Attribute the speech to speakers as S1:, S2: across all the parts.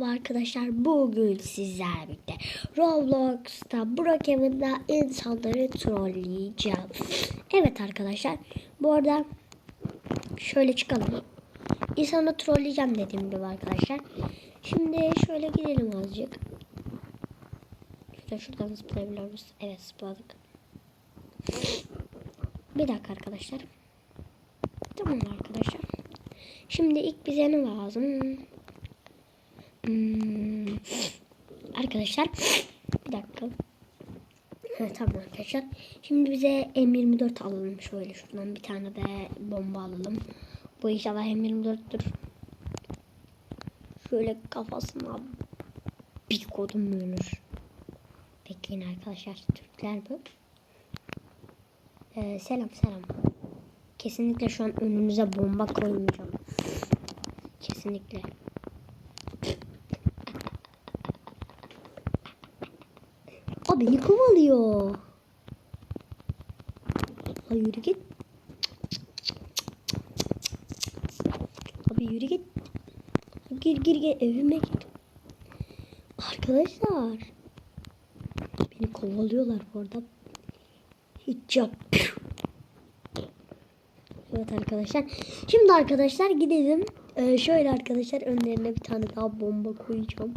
S1: merhaba arkadaşlar. Bugün sizlerle birlikte Roblox'ta Burak evinde insanları trolleyeceğim. Evet arkadaşlar. Bu arada şöyle çıkalım. İnsanı trolleyeceğim dediğim gibi arkadaşlar. Şimdi şöyle gidelim azıcık. Şuradan şuradan zıplayabiliyor muyuz? Evet zıpladık. Bir dakika arkadaşlar. Tamam arkadaşlar. Şimdi ilk bize ne lazım? Hmm. Arkadaşlar bir dakika. Ha, tamam arkadaşlar. Şimdi bize M24 alalım. Şöyle şuradan bir tane de bomba alalım. Bu inşallah M24'tür. Şöyle kafasına bir kodum ölür. Bekleyin arkadaşlar. Türkler bu. Ee, selam selam. Kesinlikle şu an önünüze bomba koymayacağım. Kesinlikle. O beni kovalıyor. Ay yürü git. Abi yürü git. Gir gir gir evime git. Arkadaşlar. Beni kovalıyorlar bu arada. Hiç yap. Evet arkadaşlar. Şimdi arkadaşlar gidelim. Ee, şöyle arkadaşlar önlerine bir tane daha bomba koyacağım.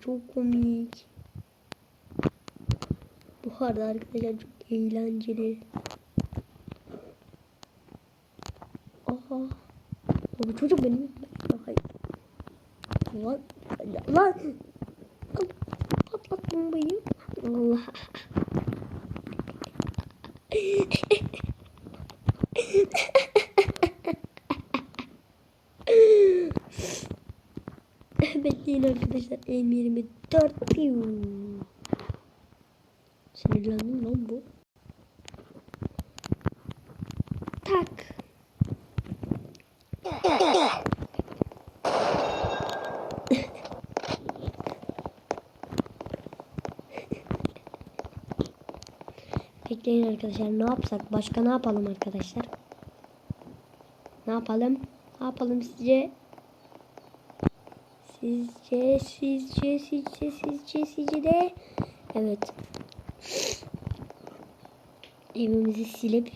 S1: Çok komik. Bu arada arkadaşlar çok eğlenceli. Aha. Bu çocuk benim. Hayır. Lan. Lan. Patlat bombayı. Allah. Bekleyin arkadaşlar. M24. Piu. Sinirlendim lan bu. Tak. Bekleyin arkadaşlar. Ne yapsak? Başka ne yapalım arkadaşlar? Ne yapalım? Ne yapalım sizce? Sizce, sizce, sizce, sizce, sizce de evet. Evimizi silip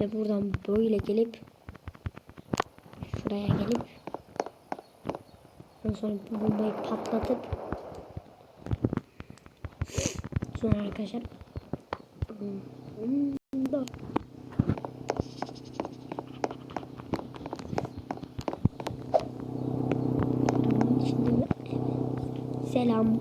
S1: ve buradan böyle gelip şuraya gelip ondan sonra bu bombayı patlatıp sonra arkadaşlar selam.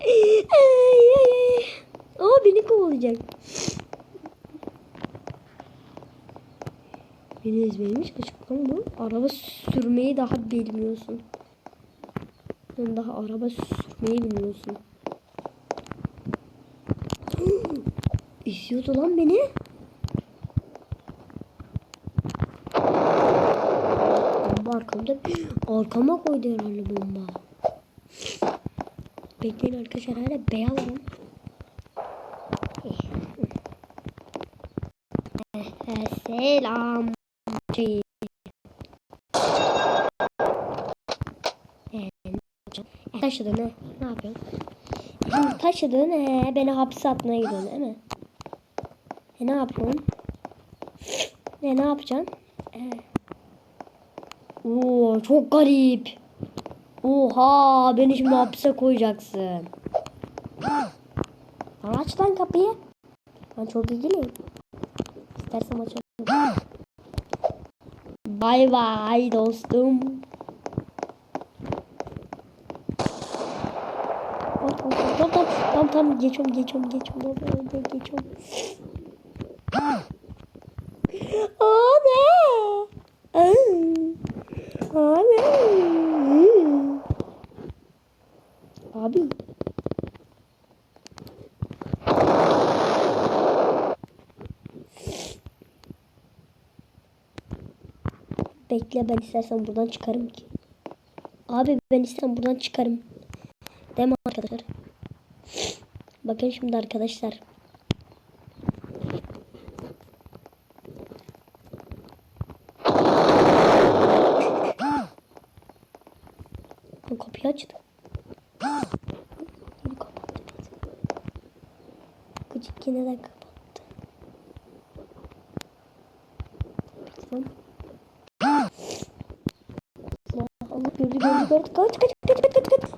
S1: Ay, ay, ay. Aa beni kovalayacak. Açık lan bu. Araba sürmeyi daha bilmiyorsun. Sen daha araba sürmeyi bilmiyorsun. İzliyordu lan beni. Bomba arkamda. Arkama koydu herhalde bomba. Bekleyin arkadaşlar hala beyazım. Selam. Şey. Taşıdın ne? Ne yapıyorsun? Taşıdın ne? Beni hapse atmaya gidiyorsun değil mi? E ne yapıyorsun? Ne ne yapacaksın? E. Oo çok garip. Oha beni şimdi hapse koyacaksın. Aç lan kapıyı. Ben çok ilgiliyim. İstersen açalım. Bay bay dostum. Tamam tamam tamam tamam tamam geçiyorum geçiyorum geçiyorum tamam geçiyorum. Abi. Abi. Abi. Bekle ben istersen buradan çıkarım ki. Abi ben istersen buradan çıkarım. Değil mi arkadaşlar? Bakın şimdi arkadaşlar. Kapıyı. Yine kapattı. Gıcık yine de kapattı. Tamam. Allah Allah gördü gördü gördü. Kaç kaç kaç.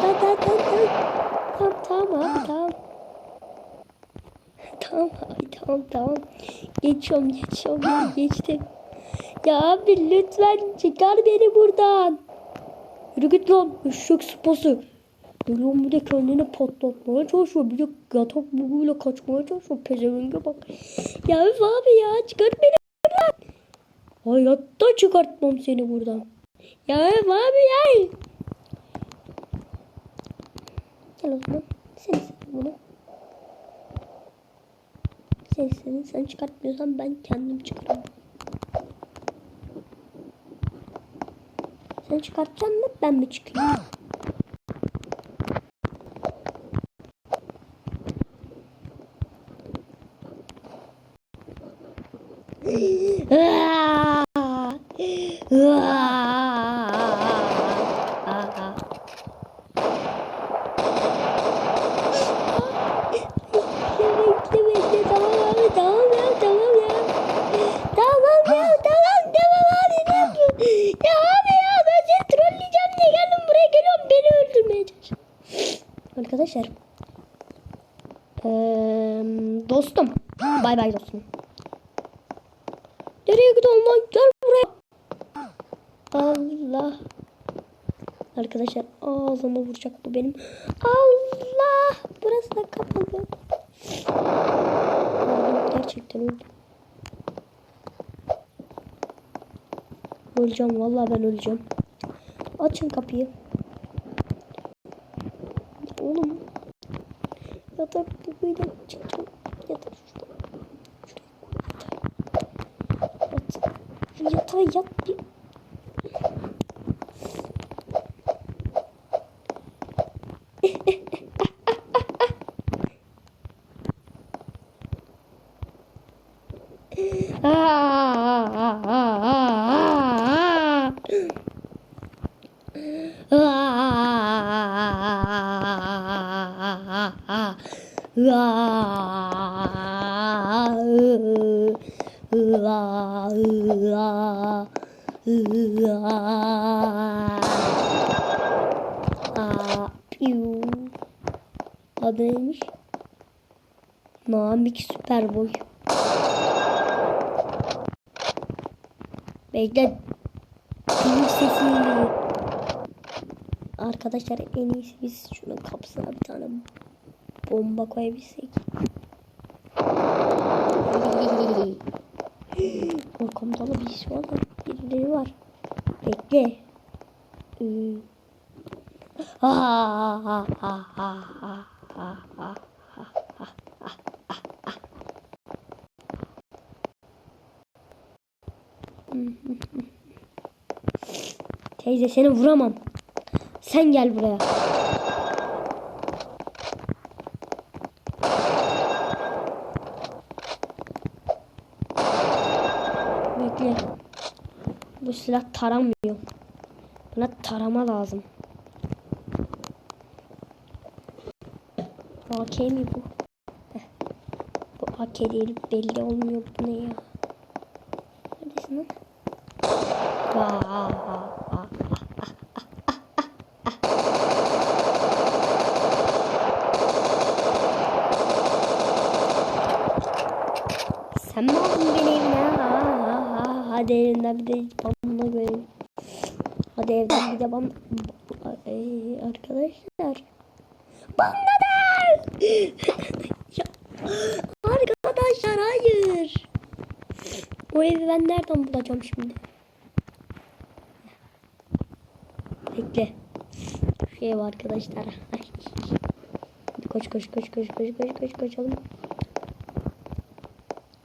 S1: Tamam tamam tamam. Tamam tamam abi tamam. Tamam abi tamam tamam. Geçiyorum geçiyorum geçtim. Ya abi lütfen çıkar beni buradan. Yürü git lan eşek sıpası. Geliyorum bir de kendini patlatmaya çalışıyor. Bir de yatak buguyla kaçmaya çalışıyor. Pezevenge bak. Ya üf abi ya çıkar beni buradan. Hayatta çıkartmam seni buradan. Ya üf abi ya. Gel o zaman. Sen bunu. Sen sen çıkartmıyorsan ben kendim çıkarırım. Sen çıkartacaksın mı ben mi çıkayım? Aa! Aa! Bekle bekle tamam abi tamam ya tamam ya. Tamam ya tamam tamam abi ne yapıyorsun? Ya abi ya ben seni trolleyeceğim diye geldim buraya geliyorum beni öldürmeye çalışıyorsun. Arkadaşlar. Eee dostum. Bay bay dostum. Nereye gidiyorsun lan? Gel buraya. Allah. Arkadaşlar ağzıma vuracak bu benim. Allah. Burası da kapalı. Gerçekten öldüm. Öleceğim vallahi ben öleceğim. Açın kapıyı. Oğlum. Yatak bugüyle çıkacağım. Yatak şurada. Yatağa yat Adı neymiş? Namik Süperboy. Bekle. Benim sesini dinleyin. Arkadaşlar en iyisi biz şunun kapısına bir tane bomba koyabilsek. Arkamda da bir iş var birileri var. Bekle. Ee, ha ha ha ha ha Teyze seni vuramam. Sen gel buraya. Bekle. Bu silah taramıyor. Bana tarama lazım. AK mi bu? Heh. Bu AK değil belli olmuyor bu ne ya? Neredesin lan? Vaa. Sen mi aldın beni evine? Ha, ha, ha. Hadi elinden bir de bana görelim. Hadi evden bir de bana... Ay, arkadaşlar. Banladı! Arkadaşlar hayır. O evi ben nereden bulacağım şimdi? Bekle. Şu ev arkadaşlar. Koş koş koş koş koş koş koş koşalım.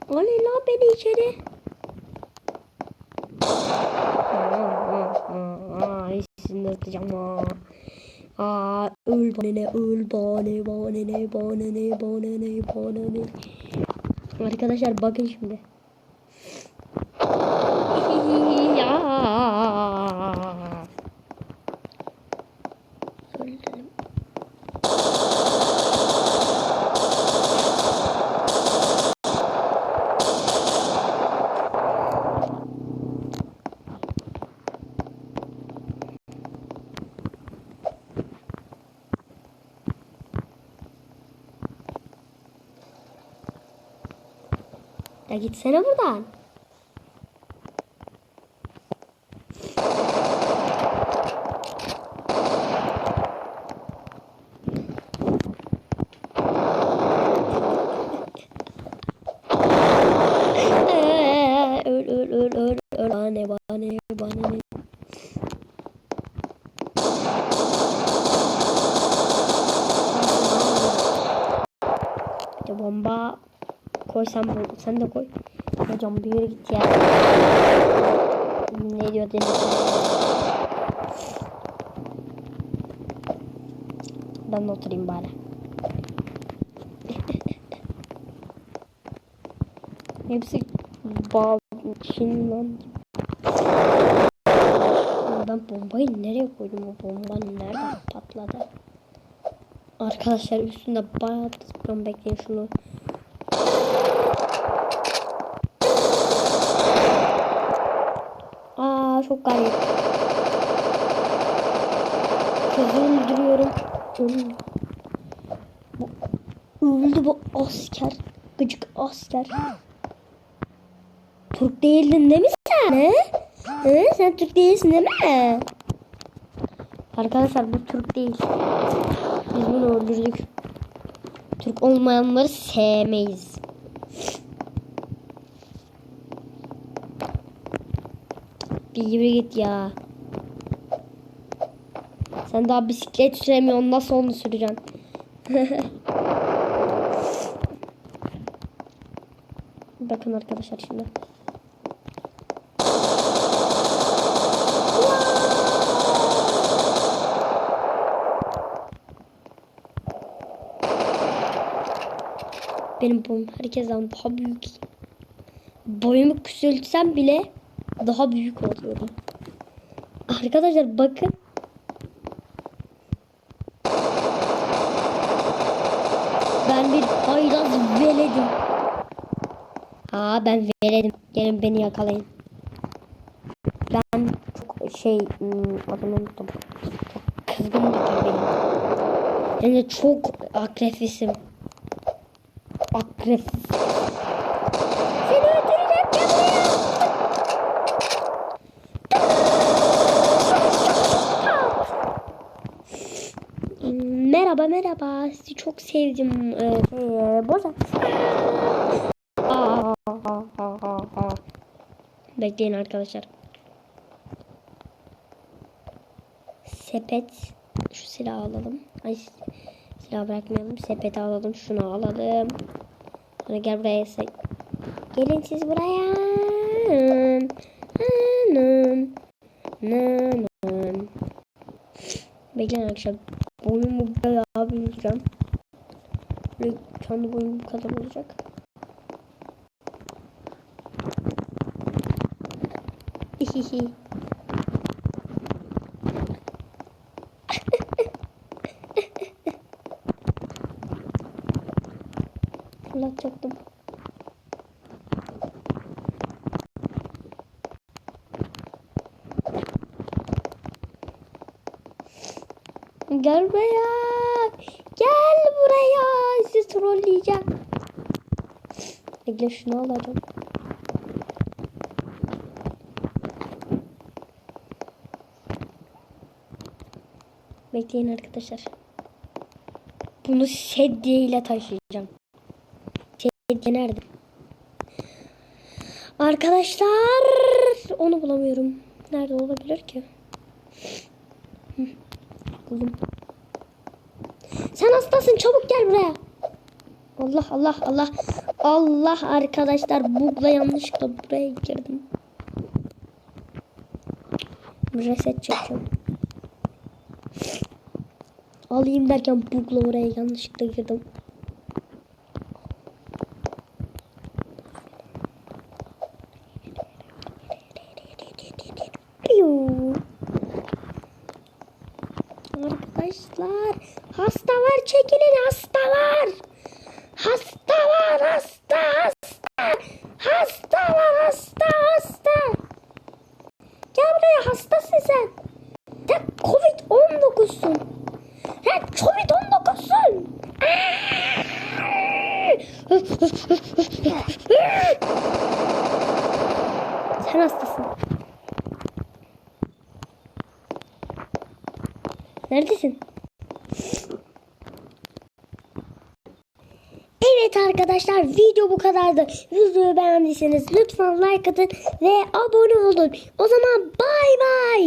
S1: Oley lan beni içeri. ikisini de atacağım. Aa. Aa öl bana ne öl bana ne bana ne bana ne bana ne bana ne. Arkadaşlar bakın şimdi. Ya. Öldüm. Ya gitsene buradan. İşte bomba koy sen bu sen de koy. Hocam bir yere git ya. Ne diyor Deniz? Ben de oturayım bari. Hepsi bağ Çin lan. Ben bombayı nereye koydum? O bomba nereden patladı? Arkadaşlar üstünde bayağı tıklıyorum. Bekleyin şunu. Aa çok garip. Kızı öldürüyorum. Öldü. Öldü bu asker. Gıcık asker. Türk değildin değil mi sen? He? He? Sen Türk değilsin değil mi? Arkadaşlar bu Türk değil. Biz bunu öldürdük. Türk olmayanları sevmeyiz. Bir yürü git ya. Sen daha bisiklet süremiyorsun. Nasıl onu süreceksin? Bakın arkadaşlar şimdi. Benim boyum herkesten daha büyük. Boyumu küçültsem bile daha büyük oluyorum. Arkadaşlar bakın. Ben bir haylaz veledim. Ha ben veledim. Gelin beni yakalayın. Ben çok şey hmm, adını unuttum. Kızgın bir benim. Yani çok agresifim. Agresif. Seni öldüreceğim gel buraya. Merhaba. Sizi çok sevdim. Ee, ee. Bekleyin arkadaşlar. Sepet. Şu silahı alalım. Ay silah bırakmayalım. Sepeti alalım. Şunu alalım. Sonra gel buraya. Gelin siz buraya. Bekleyin arkadaşlar. Boyumu bayağı büyüteceğim. Böyle kendi boyum bu kadar olacak. Hihihi. Fırlatacaktım. Gel buraya. Gel buraya. Sizi trolleyeceğim. Bekle şunu alalım. Bekleyin arkadaşlar. Bunu sedye ile taşıyacağım. Sedye nerede? Arkadaşlar onu bulamıyorum. Nerede olabilir ki? Buldum hastasın çabuk gel buraya. Allah Allah Allah. Allah arkadaşlar bugla yanlışlıkla buraya girdim. Reset çekeceğim. Alayım derken bugla oraya yanlışlıkla girdim. Covid-19'sun. Sen Covid-19'sun. Sen hastasın. Neredesin? Evet arkadaşlar video bu kadardı. Videoyu beğendiyseniz lütfen like atın ve abone olun. O zaman bay bay.